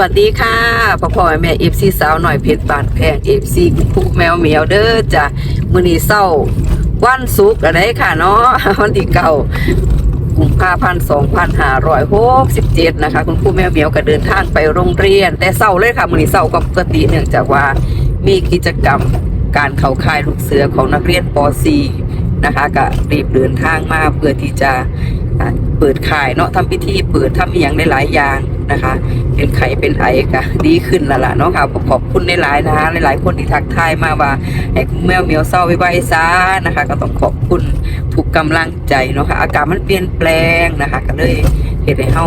วัสดีค่ะพ่อพ่อแม่เอฟซีสาวหน่อยเพชรบานแพงเอฟซีผู้แมวเหมียวเด้อจ้ะมื้อนี้เศร้าวันศุกร์อะไรค่ะเนาะวันที่เก่ากุมภาพันธ์สองพันห้าร้อยหกสิบเจ็ดนะคะ คุณครูแมวเหมียวก็เดินทางไปโรงเรียน แต่เศร้าเลยค่ะมื้อนี้เศร้าก็ปกติเนื่องจากว่ามีกิจกรรมการเข้าค่ายลูกเสือของนักเรียนป .4 นะคะก็รีบเดินทางมาเพื่อที่จะ เปิดค่ายเนาะทำพิธีเปิดทำอย่างหลายๆอย่างนะคะ เป็นไข้เป็นไอก็ดีขึ้นแล้วล่ะเนาะค่ะขอบคุณหลายๆนะคะหลายๆคนที่ทักทายมาว่าให้คุณแมวเมียวเศร้าไว้ๆซะนะคะ ก็ต้องขอบคุณทุกกำลังใจเนาะค่ะอากาศมันเปลี่ยนแปลงนะคะ ก็เลยเฮ็ดให้เฮา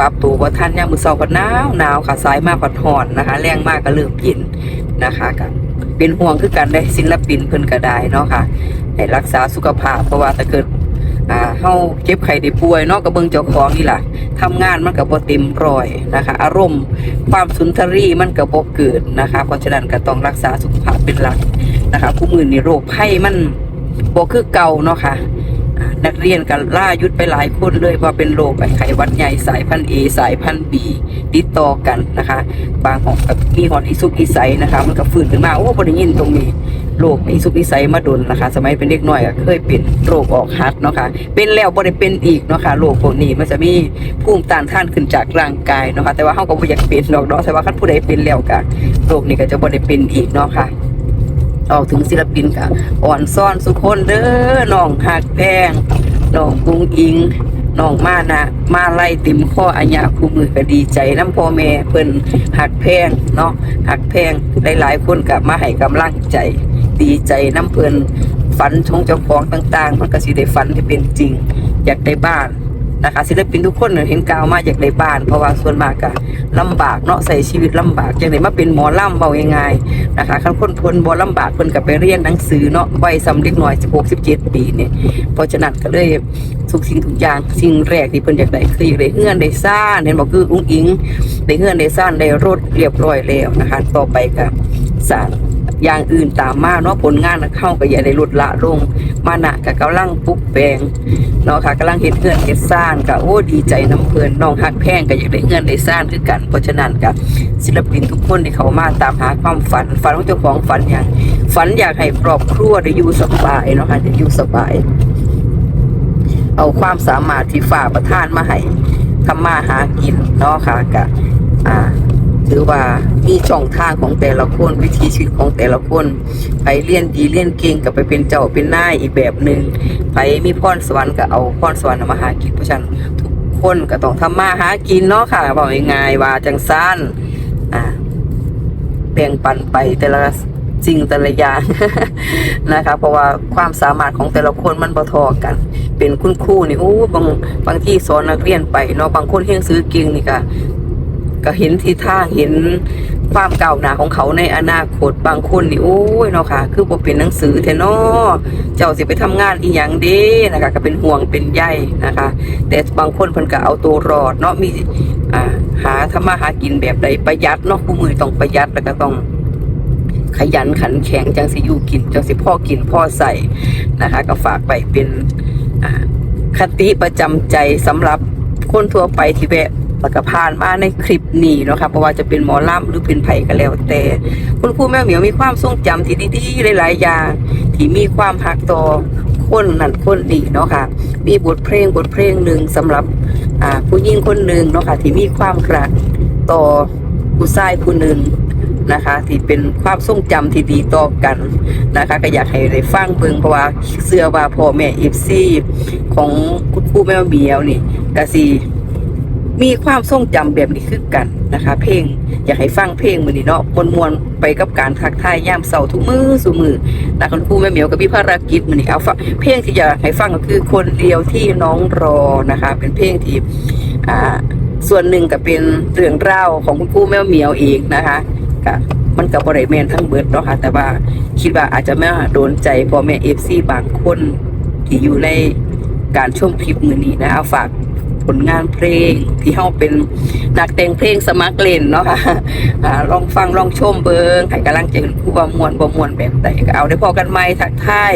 ปรับตัวว่าท่านยามมือเช้าก็หนาวหนาวค่ะสายมากก็ร้อนนะคะ แรงมากก็เริ่มเย็นนะคะก็เป็นห่วงคือกันได้ศิลปินเพิ่นก็ได้เนาะค่ะให้รักษาสุขภาพเพราะว่าถ้าเกิด อ่าเฮาเจ็บไข้ได้ป่วยเนาะก็เบิ่งเจ้าของนี่ล่ะทำงานมันก็บ่เต็มร้อยนะคะ อารมณ์ความสุนทรีมันก็บ่เกิดนะคะ เพราะฉะนั้นก็ต้องรักษาสุขภาพเป็นหลักนะคะ ผู้มือนี่โรคภัยมันบ่คือเก่าเนาะค่ะอ่านักเรียนก็ล่ายุดไปหลายคนเลยว่าเป็นโรคไข้หวัดใหญ่สายพันธุ์ A สายพันธุ์ B ติดต่อกันนะคะ บางของก็มีหอนอีสุกอีใสนะคะ มันก็ฟื้นขึ้นมาโอ้บ่ได้ยินตรงนี้ โรคอีสุกอีใสมาดนนะคะ สมัยเป็นเด็กน้อยก็เคยเป็นโรคออกฮัดเนาะค่ะเป็นแล้วบ่ได้เป็นอีกเนาะค่ะโรคพวกนี้มันจะมีภูมิต้านทานขึ้นจากร่างกายเนาะค่ะแต่ว่าเฮาก็บ่อยากเป็นดอกเนาะแต่ว่าคันผู้ใดเป็นแล้วก็โรคนี้ก็จะบ่ได้เป็นอีกเนาะค่ะออกถึงศิลปินค่ะ อ่อนซ่อนสุคนเด้อน้องหักแพงน้องกุ้งอิงน้องมานะมาไล่ติมข้ออัญญาคู่มือก็ดีใจน้ำพ่อแม่เพิ่นหักแพงเนาะหักแพงหลายๆคนก็มาให้กำลังใจ ดีใจน้ำเพลินฝันของเจ้าของต่าง ๆ มันก็สิได้ฝันที่เป็นจริง อยากได้บ้านนะคะศิลปินทุกคนเห็นกาวมาอยากได้บ้าน เพราะว่าส่วนมากก็ลำบากเนาะใส่ชีวิตลำบากจังไดมาเป็นหมอล่ำเบาง่ายๆนะคะคันคนทนบ่ลำบากเพิ่นก็ไปเรียนหนังสือเนาะวัยสำเด็กน้อย 16 17 ปีเนี่ยเพราะฉะนั้นก็เลยทุกสิ่งทุกอย่างสิ่งแรกที่เพิ่นอยากได้คืออยากได้เฮือนได้ซ่านเห็นบอกคืออุ้งอิงได้เฮือนได้ซ่านได้รถเรียบร้อยแล้วนะคะ ต่อไปก็สร้าง อย่างอื่นตามมาเนาะผลงานเข้าก็อย่าได้ลดละลง มานะกับกำลังปลุกแปลงเนาะค่ะกำลังเฮ็ดเงินเฮ็ดซ่านก็โอ้ดีใจน้ำเพลินน้องฮักแพงก็อยากได้เงินได้ซ่านคือกัน เพราะฉะนั้นกับศิลปินทุกคนที่เขามาตามหาความฝันฝันของเจ้าของฝันอย่างฝันอยากให้ครอบครัวได้อยู่สบายเนาะค่ะได้อยู่สบาย เอาความสามารถที่ฝ่าประทานมาให้ทำมาหากินเนาะค่ะกะอ่า ถือว่ามีช่องทางของแต่ละคนวิธีชีวิตของแต่ละคนไปเรียนดีเรียนเก่งก็ไปเป็นเจ้าเป็นนายอีกแบบหนึ่งไปมีพรสวรรค์ก็เอาพรสวรรค์มาหากินเพราะฉะนั้นทุกคนก็ต้องทำมาหากินเนาะค่ะบอกง่ายๆว่าจังสั้นอ่าแบ่งปันไปแต่ละสิ่งแต่ละอย่างนะคะเพราะว่าความสามารถของแต่ละคนมันบ่ทอกัน เป็นคุณครูนี่โอ้บางบางที่สอนนักเรียนไปเนาะบางคนเรียนซื้อเก่งนี่ก็ ก็เห็นทิศทางเห็นความเก้าหนาของเขาในอนาคตบางคนนี่โอ้ยเนาะค่ะ คือบ่เป็นหนังสือแท้นาะเจ้าสิไปทำงานอีหยังเด้นะคะ ก็เป็นห่วงเป็นใยนะคะ แต่บางคนเพิ่นก็เอาตัวรอดเนาะมีอ่าหาทำมาหากินแบบใดประหยัดเนาะผู้มือต้องประหยัดแล้วก็ต้องขยันขันแข็งจังสิอยู่กินจังสิพ่อกินพ่อใส่นะคะ ก็ฝากไปเป็นคติประจำใจสำหรับคนทั่วไปที่แวะ แล้วก็ผ่านมาในคลิปนี้เนาะค่ะเพราะว่าจะเป็นหมอลำหรือเป็นไผ่ก็แล้วแต่ คุณครูแม่เหมียวมีความทรงจำที่ดีๆหลายๆอย่างที่มีความหักต่อคนนั่นคนนี้เนาะค่ะ มีบทเพลงบทเพลงหนึ่งสำหรับผู้หญิงคนหนึ่งเนาะค่ะที่มีความรักต่อผู้ชายผู้หนึ่งนะคะที่เป็นความทรงจำที่ดีต่อกันนะคะก็อยากให้ได้ฟังเบิ่งเพราะว่าเสื้อว่าพ่อแม่เอฟซีของคุณครูแม่เบียวนี่ก็สิ มีความทรงจำแบบนี้คือกันนะคะ เพลงอยากให้ฟังเพลงมือนี้เนาะมวนมวนไปกับการทักทายย่ามเสาร์ทุกมือสู่มือนะคุณครูแม่เหมียวกับพี่ภารกิจมือนี้เอาฟังเพลงที่อยากให้ฟังก็คือคนเดียวที่น้องรอนะคะ เป็นเพลงที่อ่าส่วนหนึ่งก็เป็นเรื่องเล่าของคุณครูแม่เหมียวเองนะคะก็มันกับบริเวณทั้งเบิดเนาะค่ะแต่ว่าคิดว่าอาจจะไม่โดนใจพ่อแม่เอฟซีบางคนที่อยู่ในการชมคลิปมือนี้นะเอาฝาก ผลงานเพลงที่เฮาเป็นนักแต่งเพลงสมัครเล่นเนาะค่ะลองฟังลองชมเบิงให้กำลังใจคุณครูว่มวนบ่มวนแบบใดก็เอาได้พอกันไหมทักทาย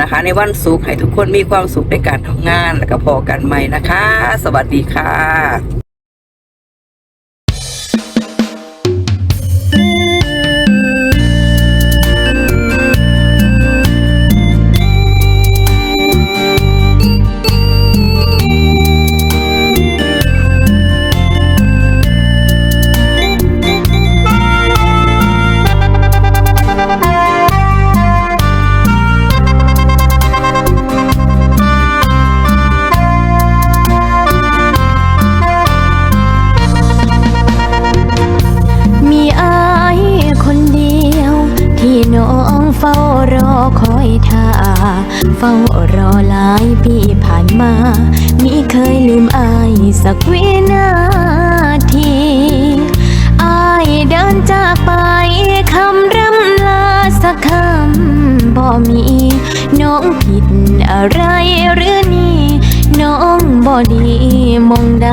นะคะ ในวันศุกร์ให้ทุกคนมีความสุขในการทำงานแล้วก็พอกันไหมนะคะ สวัสดีค่ะ เฝ้ารอหลายปีผ่านมามิเคยลืมอายสักวินาทีอายเดินจากไปคำร่ำลาสักคำบ่มี น้องผิดอะไรหรือนี่ น้องบ่ดีมองใด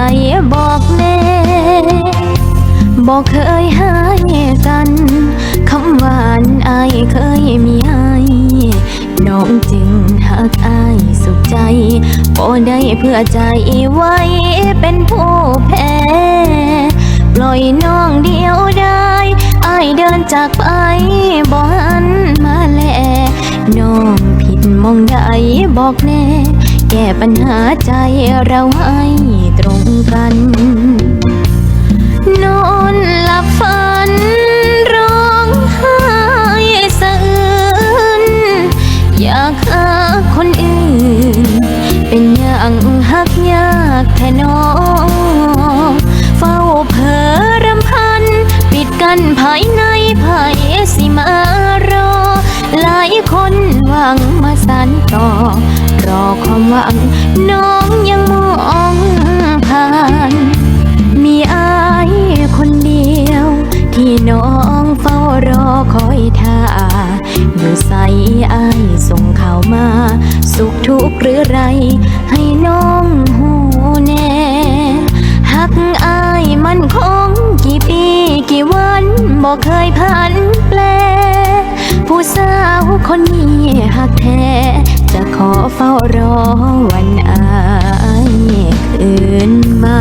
บอกแน่บอกเคยหายกัน คำหวานอายเคยมี น้องจึงหักอายสุขใจบ่ได้เพื่อใจไว้เป็นผู้แพ้ปล่อยน้องเดียวได้อายเดินจากไปบ่หันมาแลน้องผิดมองใดบอกแน่ แก้ปัญหาใจเราให้ตรงกัน หวัง น้องยังมองผ่าน มีอายคนเดียว ที่น้องเฝ้ารอคอยท่า อยู่ใสอายส่งข่าวมา สุขทุกข์หรือไร ให้น้องหูแน่หักอายมันคงกี่ปีกี่วันบอกเคยผ่านแปล ผู้สาวคนนี้หักแท้ จะขอเฝ้ารอวันอายคืนมา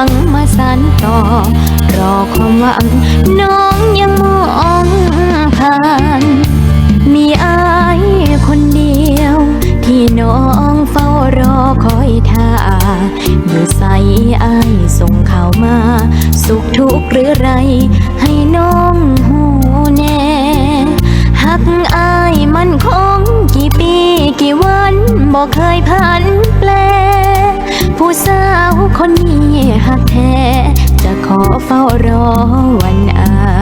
ังมาสานต่อ รอความหวัง น้องยังมองผ่าน มีอายคนเดียว ที่น้องเฝ้ารอคอยท่า อยู่ใสอายส่งข่าวมา สุขทุกข์หรือไร ให้น้องหูแน่หักอายมันคงกี่ปีกี่วันบอกเคยผ่านแปล ผู้สาวคนนี้หักแท้ จะขอเฝ้ารอวันอาย